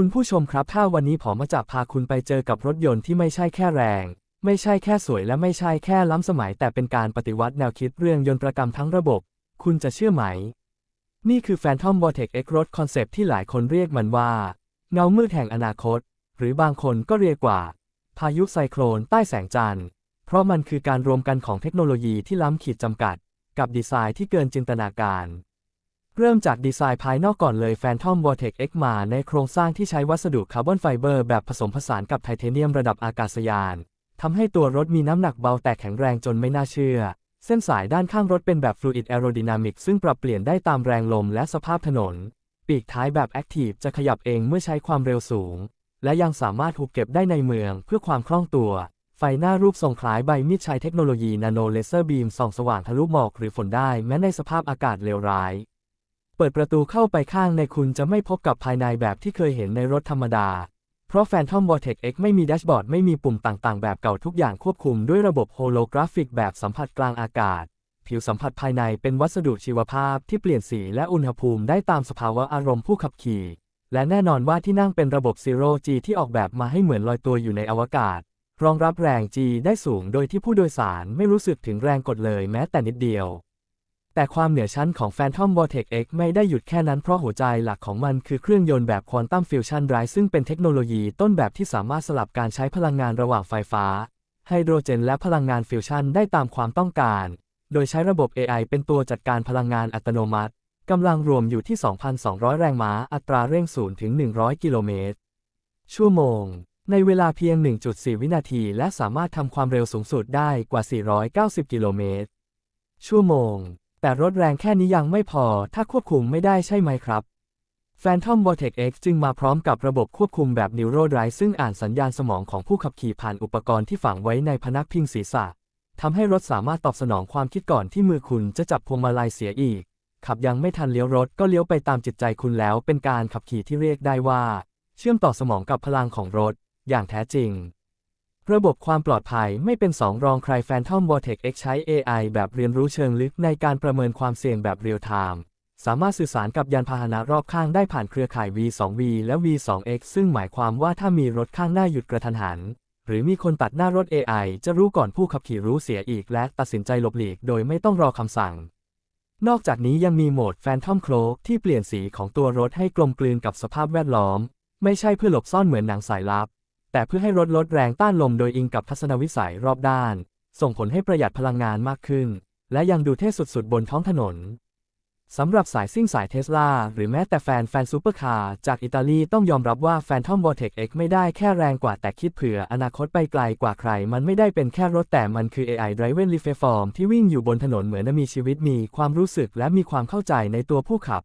คุณผู้ชมครับ ถ้าวันนี้ผมมาจะพาคุณไปเจอกับรถยนต์ที่ไม่ใช่แค่แรง ไม่ใช่แค่สวยและไม่ใช่แค่ล้ำสมัย แต่เป็นการปฏิวัติแนวคิดเรื่องยนต์ประกรรมทั้งระบบ คุณจะเชื่อไหม นี่คือ Phantom Vortex X รถคอนเซปต์ที่หลายคนเรียกมันว่า เงามืดแห่งอนาคต หรือบางคนก็เรียกว่า พายุไซโครนใต้แสงจันทร์ เพราะมันคือการรวมกันของเทคโนโลยีที่ล้ำขีดจำกัด กับดีไซน์ที่เกินจินตนาการ เริ่มจากดีไซน์ภายนอกก่อนเลย Phantom Vortex X มาในโครงสร้างที่ใช้วัสดุคาร์บอนไฟเบอร์แบบผสมผสานกับไทเทเนียมระดับอากาศยานทำให้ตัวรถมีน้ำหนักเบาแต่แข็งแรงจนไม่น่าเชื่อ เส้นสายด้านข้างรถเป็นแบบ Fluid Aerodynamic ซึ่งปรับเปลี่ยนได้ตามแรงลมและสภาพถนน ปีกท้ายแบบ Active จะขยับเองเมื่อใช้ความเร็วสูง และยังสามารถถูกเก็บได้ในเมืองเพื่อความคล่องตัว ไฟหน้ารูปทรงคล้ายใบมีดใช้เทคโนโลยีนาโนเลเซอร์บีมส่องสว่างทะลุหมอกหรือฝนได้แม้ในสภาพอากาศเลวร้าย เปิดประตูเข้าไปข้างในคุณจะไม่พบกับภายในแบบที่เคยเห็นในรถธรรมดา เพราะ Phantom Vortex X ไม่มีแดชบอร์ดไม่มีปุ่มต่างๆ แบบเก่าทุกอย่างควบคุมด้วยระบบโฮโลกราฟิกแบบสัมผัสกลางอากาศ ผิวสัมผัสภายในเป็นวัสดุชีวภาพที่เปลี่ยนสีและอุณหภูมิได้ตามสภาวะอารมณ์ผู้ขับขี่ และแน่นอนว่าที่นั่งเป็นระบบ Zero G ที่ออกแบบมาให้เหมือนลอยตัวอยู่ในอวกาศ รองรับแรง G ได้สูงโดยที่ผู้โดยสารไม่รู้สึกถึงแรงกดเลยแม้แต่นิดเดียว แต่ความเหนือชั้นของ Phantom Vortex X ไม่ได้หยุดแค่นั้นเพราะหัวใจหลักของมันคือเครื่องยนต์แบบ Quantum Fusion Drive ซึ่งเป็นเทคโนโลยีต้นแบบที่สามารถสลับการใช้พลังงานระหว่างไฟฟ้า ไฮโดรเจนและพลังงานฟิวชันได้ตามความต้องการ โดยใช้ระบบ AI เป็นตัวจัดการพลังงานอัตโนมัติกำลังรวมอยู่ที่ 2,200 แรงม้า อัตราเร่ง0ถึง 100 กิโลเมตร ชั่วโมง ในเวลาเพียง 1.4 วินาที และสามารถทำความเร็วสูงสุดได้กว่า 490 กิโลเมตร ชั่วโมง แต่รถแรงแค่นี้ยังไม่พอถ้าควบคุมไม่ได้ใช่ไหมครับ Phantom Vortex X จึงมาพร้อมกับระบบควบคุมแบบ Neuro Drive ซึ่งอ่านสัญญาณสมองของผู้ขับขี่ผ่านอุปกรณ์ที่ฝังไว้ในพนักพิงศีรษะทำให้รถสามารถตอบสนองความคิดก่อนที่มือคุณจะจับพวงมาลัยเสียอีก ขับยังไม่ทันเลี้ยวรถก็เลี้ยวไปตามจิตใจคุณแล้ว เป็นการขับขี่ที่เรียกได้ว่า เชื่อมต่อสมองกับพลังของรถ อย่างแท้จริง ระบบความปลอดภัยไม่เป็นสองรองใคร Phantom Vortex X ใช้ AI แบบเรียนรู้เชิงลึกในการประเมินความเสี่ยงแบบเรียลไทม์ สามารถสื่อสารกับยานพาหนะรอบข้างได้ผ่านเครือข่าย V2V และ V2X ซึ่งหมายความว่าถ้ามีรถข้างหน้าหยุดกระทันหัน หรือมีคนตัดหน้ารถ AI จะรู้ก่อนผู้ขับขี่รู้เสียอีกและตัดสินใจหลบหลีกโดยไม่ต้องรอคำสั่ง นอกจากนี้ยังมีโหมด Phantom Cloak ที่เปลี่ยนสีของตัวรถให้กลมกลืนกับสภาพแวดล้อม ไม่ใช่เพื่อหลบซ่อนเหมือนหนังสายลับ แต่เพื่อให้รถลดแรงต้านลมโดยอิงกับทัศนวิสัยรอบด้าน ส่งผลให้ประหยัดพลังงานมากขึ้น และยังดูเท่สุดๆ บนท้องถนน สำหรับสายซิ่งสายเทสลาหรือแม้แต่แฟนแฟนซูเปอร์คาร์จากอิตาลีต้องยอมรับว่า Phantom Vortex X ไม่ได้แค่แรงกว่าแต่คิดเผื่ออนาคตไปไกลกว่าใคร มันไม่ได้เป็นแค่รถแต่มันคือ AI Driven Reform ที่วิ่งอยู่บนถนนเหมือนมีชีวิตมีความรู้สึกและมีความเข้าใจในตัวผู้ขับ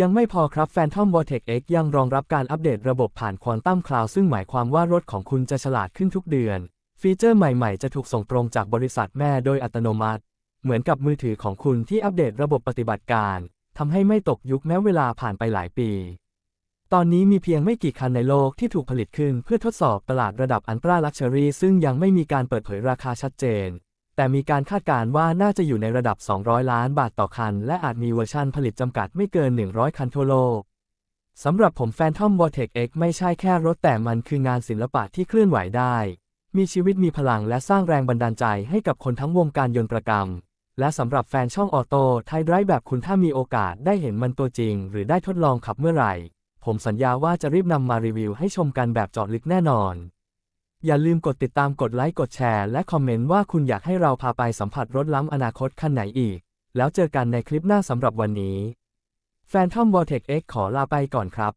ยังไม่พอครับ Phantom Vortex X ยังรองรับการอัปเดตระบบผ่าน Quantum Cloud ซึ่งหมายความว่ารถของคุณจะฉลาดขึ้นทุกเดือน ฟีเจอร์ใหม่ๆ จะถูกส่งตรงจากบริษัทแม่โดยอัตโนมัติ เหมือนกับมือถือของคุณที่อัปเดตระบบปฏิบัติการทำให้ไม่ตกยุคแม้เวลาผ่านไปหลายปี ตอนนี้มีเพียงไม่กี่คันในโลกที่ถูกผลิตขึ้นเพื่อทดสอบตลาดระดับอันตราลักชัวรี่ซึ่งยังไม่มีการเปิดเผยราคาชัดเจน แต่มีการคาดการณ์ว่าน่าจะอยู่ในระดับ 200 ล้านบาทต่อคัน และอาจมีเวอร์ชันผลิตจำกัดไม่เกิน 100 คันทั่วโลกสำหรับผม Phantom Vortex X ไม่ใช่แค่รถแต่มันคืองานศิลปะที่เคลื่อนไหวได้ มีชีวิตมีพลังและสร้างแรงบันดาลใจให้กับคนทั้งวงการยนต์ประกรรม และสำหรับแฟนช่องออโต้ไทยไดรแบบคุณถ้ามีโอกาสได้เห็นมันตัวจริง หรือได้ทดลองขับเมื่อไหร่ ผมสัญญาว่าจะรีบนำมารีวิวให้ชมกันแบบเจาะลึกแน่นอน อย่าลืมกดติดตามกดไลค์กดแชร์และคอมเมนต์ว่าคุณอยากให้เราพาไปสัมผัสรถล้ำอนาคตคันไหนอีก แล้วเจอกันในคลิปหน้าสำหรับวันนี้ Phantom Vortex X ขอลาไปก่อนครับ